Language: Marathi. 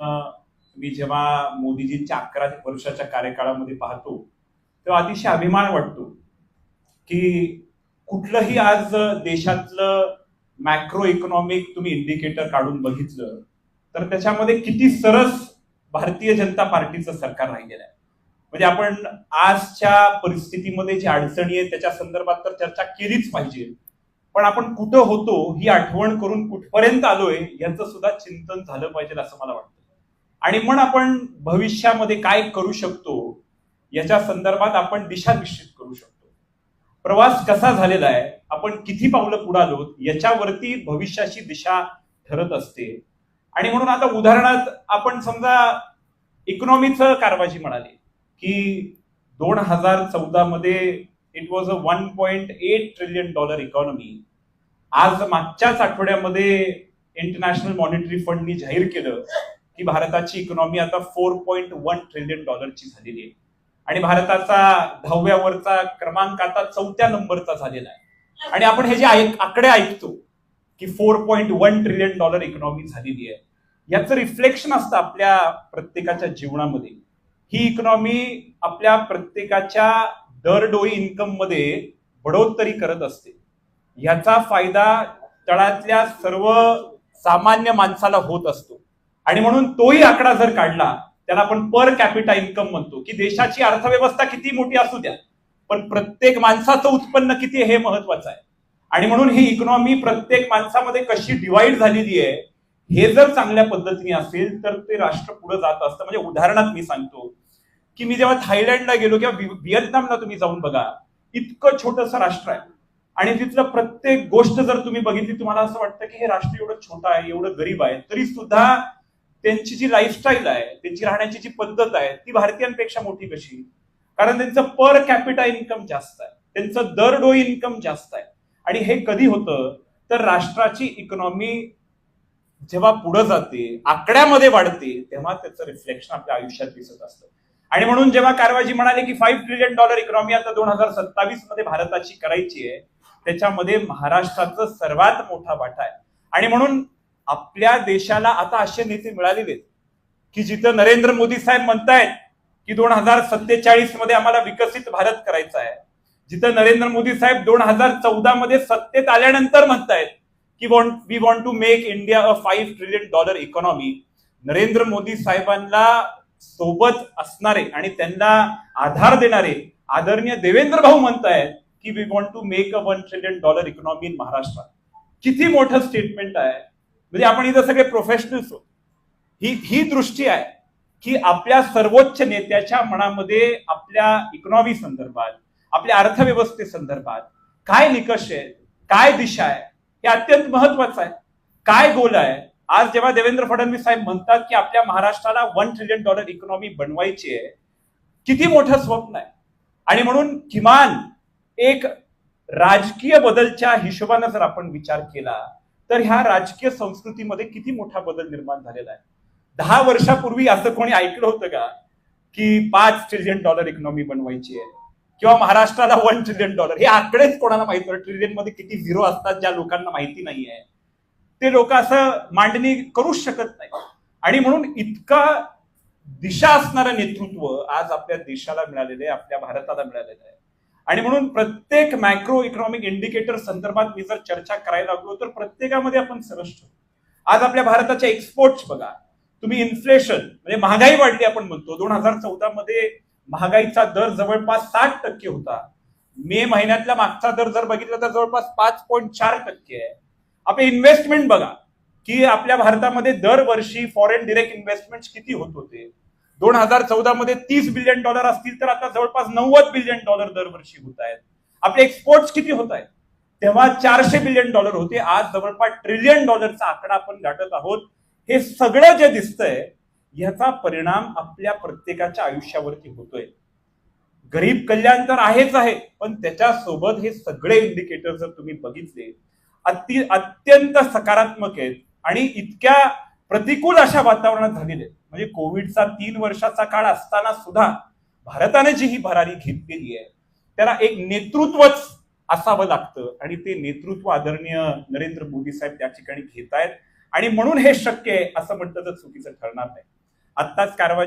अं, मी जेव्हा मोदीजींच्या अकरा वर्षाच्या कार्यकाळामध्ये पाहतो तेव्हा अतिशय अभिमान वाटतो की कुठलंही आज देशातलं मॅक्रो इकॉनॉमिक तुम्ही इंडिकेटर काढून बघितलं तर त्याच्यामध्ये किती सरस भारतीय जनता पार्टीचं सरकार राहिलेलं आहे. म्हणजे आपण आजच्या परिस्थितीमध्ये जी अडचणी आहे त्याच्या संदर्भात तर चर्चा केलीच पाहिजे. पण आपण कुठं होतो ही आठवण करून कुठपर्यंत आलोय याचं सुद्धा चिंतन झालं पाहिजे असं मला वाटतं. आणि मग आपण भविष्यामध्ये काय करू शकतो याच्या संदर्भात आपण दिशा निश्चित करू शकतो. प्रवास कसा झालेला आहे आपण किती पावलं पुढे आलो याच्यावरती भविष्याची दिशा ठरत असते. आणि म्हणून आता उदाहरणार्थ आपण समजा इकॉनॉमीचं कारवाजी म्हणाली की दोन हजार चौदा मध्ये it was a one point eight trillion dollar economy आज मागच्याच आठवड्यामध्ये इंटरनॅशनल मॉनिटरी फंडनी जाहीर केलं. की भारताची इकॉनॉमी आता फोर पॉईंट वन ट्रिलियन डॉलरची झालेली आहे. आणि भारताचा दहाव्यावरचा क्रमांक आता चौथ्या नंबरचा झालेला आहे. आणि आपण हे जे आकडे ऐकतो की four point one trillion dollar economy झालेली आहे याचं रिफ्लेक्शन असतं आपल्या प्रत्येकाच्या जीवनामध्ये. ही इकॉनॉमी आपल्या प्रत्येकाच्या दरडोई इन्कममध्ये बढोतरी करत असते. याचा फायदा तळातल्या सर्व सामान्य माणसाला होत असतो. आणि म्हणून तोही आकडा जर काढला त्याला आपण पर कॅपिटा इन्कम म्हणतो की देशाची अर्थव्यवस्था किती मोठी असू द्या पण प्रत्येक माणसाचं उत्पन्न किती हे महत्वाचं आहे. आणि म्हणून ही इकॉनॉमी प्रत्येक माणसामध्ये कशी डिवाइड झालेली आहे हे जर चांगल्या पद्धतीने असेल तर ते राष्ट्र पुढे जात असतं. म्हणजे उदाहरणात मी सांगतो की मी जेव्हा थायलंडला गेलो किंवा व्हिएतनामला तुम्ही जाऊन बघा इतकं छोटंसं राष्ट्र आहे. आणि तिथलं प्रत्येक गोष्ट जर तुम्ही बघितली तुम्हाला असं वाटतं की हे राष्ट्र एवढं छोटं आहे एवढं गरीब आहे तरी सुद्धा त्यांची जी लाईफस्टाईल आहे त्यांची राहण्याची जी पद्धत आहे ती भारतीयांपेक्षा मोठी कशी? कारण त्यांचं पर कॅपिटा इन्कम जास्त आहे. त्यांचं दरडोई इन्कम जास्त आहे. आणि हे कधी होतं? तर राष्ट्राची इकॉनॉमी जेव्हा पुढे जाते आकड्यामध्ये वाढते तेव्हा त्याचं रिफ्लेक्शन आपल्या आयुष्यात दिसत असतं. आणि म्हणून जेव्हा कारवाजी म्हणाले की फाईव्ह ट्रिलियन डॉलर इकॉनॉमी आता दोन हजार सत्तावीसमध्ये भारताची करायची आहे त्याच्यामध्ये महाराष्ट्राचं सर्वात मोठा वाटा आहे. आणि म्हणून आपल्या देशाला आता असे नेते मिळालेले आहेत की जिथं नरेंद्र मोदी साहेब म्हणतायत की दोन हजार सत्तेचाळीसमध्ये आम्हाला विकसित भारत करायचा आहे. जिथं नरेंद्र मोदी साहेब दोन हजार चौदा मध्ये सत्तेत आल्यानंतर म्हणतायत की want we want to make India a five trillion dollar economy Narendra Modi साहेबांना सोबत असणारे आणि त्यांना आधार देणारे आदरणीय देवेंद्र भाऊ म्हणतायत की we want to make a one trillion dollar economy in Maharashtra किती मोठं स्टेटमेंट आहे. म्हणजे आपण इथं सगळे प्रोफेशनल्स आहोत. ही ही दृष्टी आहे की आपल्या सर्वोच्च नेत्याच्या मनामध्ये आपल्या इकॉनॉमी संदर्भात आपल्या अर्थव्यवस्थे संदर्भात काय निकष आहेत काय दिशा आहे हे अत्यंत महत्वाचं आहे. काय गोल आहे? आज जेव्हा देवेंद्र फडणवीस साहेब म्हणतात की आपल्या महाराष्ट्राला वन ट्रिलियन डॉलर इकॉनॉमी बनवायची आहे किती मोठं स्वप्न आहे. आणि म्हणून किमान एक राजकीय बदलच्या हिशोबाने जर आपण विचार केला तर ह्या राजकीय संस्कृतीमध्ये किती मोठा बदल निर्माण झालेला आहे? दहा वर्षापूर्वी असं कोणी ऐकलं होतं का की पाच ट्रिलियन डॉलर इकॉनॉमी बनवायची आहे? किंवा महाराष्ट्राला वन ट्रिलियन डॉलर हे आकडेच कोणाला माहीत ट्रिलियनमध्ये किती झिरो असतात ज्या लोकांना माहिती नाही आहे. ते लोक असं मांडणी करूच शकत नाही. आणि म्हणून इतका दिशा असणारं नेतृत्व आज आपल्या देशाला मिळालेलं आहे आपल्या भारताला मिळालेलं आहे. आणि म्हणून प्रत्येक मॅक्रो इकॉनॉमिक इंडिकेटर संदर्भात मी जर चर्चा करायला लागलो तर प्रत्येकामध्ये आपण सरस आज आपल्या भारताच्या एक्सपोर्ट्स बघा. तुम्ही इन्फ्लेशन म्हणजे महागाई वाढली आपण म्हणतो. दोन हजार चौदा मध्ये महागाईचा दर जवळपास साठ टक्के होता. मे महिन्यातला मागचा दर जर बघितला तर जवळपास पाच पॉईंट चार टक्के आहे. आपले इन्व्हेस्टमेंट बघा. की आपल्या भारतामध्ये दरवर्षी फॉरेन डिरेक्ट इन्व्हेस्टमेंट किती होत होते? दोन हजार चौदा मध्ये तीस बिलियन डॉलर असतील तर आता जवळपास नव्वद बिलियन डॉलर दरवर्षी होत आहेत. आपले एक्सपोर्ट्स किती होत आहेत? तेव्हा चारशे बिलियन डॉलर होते. आज जवळपास ट्रिलियन डॉलरचा आकडा आपण गाठत आहोत. हे सगळं जे दिसतंय याचा परिणाम आपल्या प्रत्येकाच्या आयुष्यावरती होतोय. गरीब कल्याण तर आहेच आहे पण त्याच्यासोबत हे सगळे इंडिकेटर जर तुम्ही बघितले अति अत्यंत सकारात्मक आहेत आणि इतक्या प्रतिकूल अशा वातावरणात झालेले आहेत. म्हणजे कोविडचा तीन वर्षाचा काळ असताना सुद्धा भारताने जी ही भरारी घेतलेली आहे त्याला एक नेतृत्वच असावं लागतं. आणि ते नेतृत्व आदरणीय नरेंद्र मोदी साहेब त्या ठिकाणी घेत आहेत आणि म्हणून हे शक्य आहे असं म्हटलं तर चुकीचं ठरणार नाही. आत्ताच कारवाई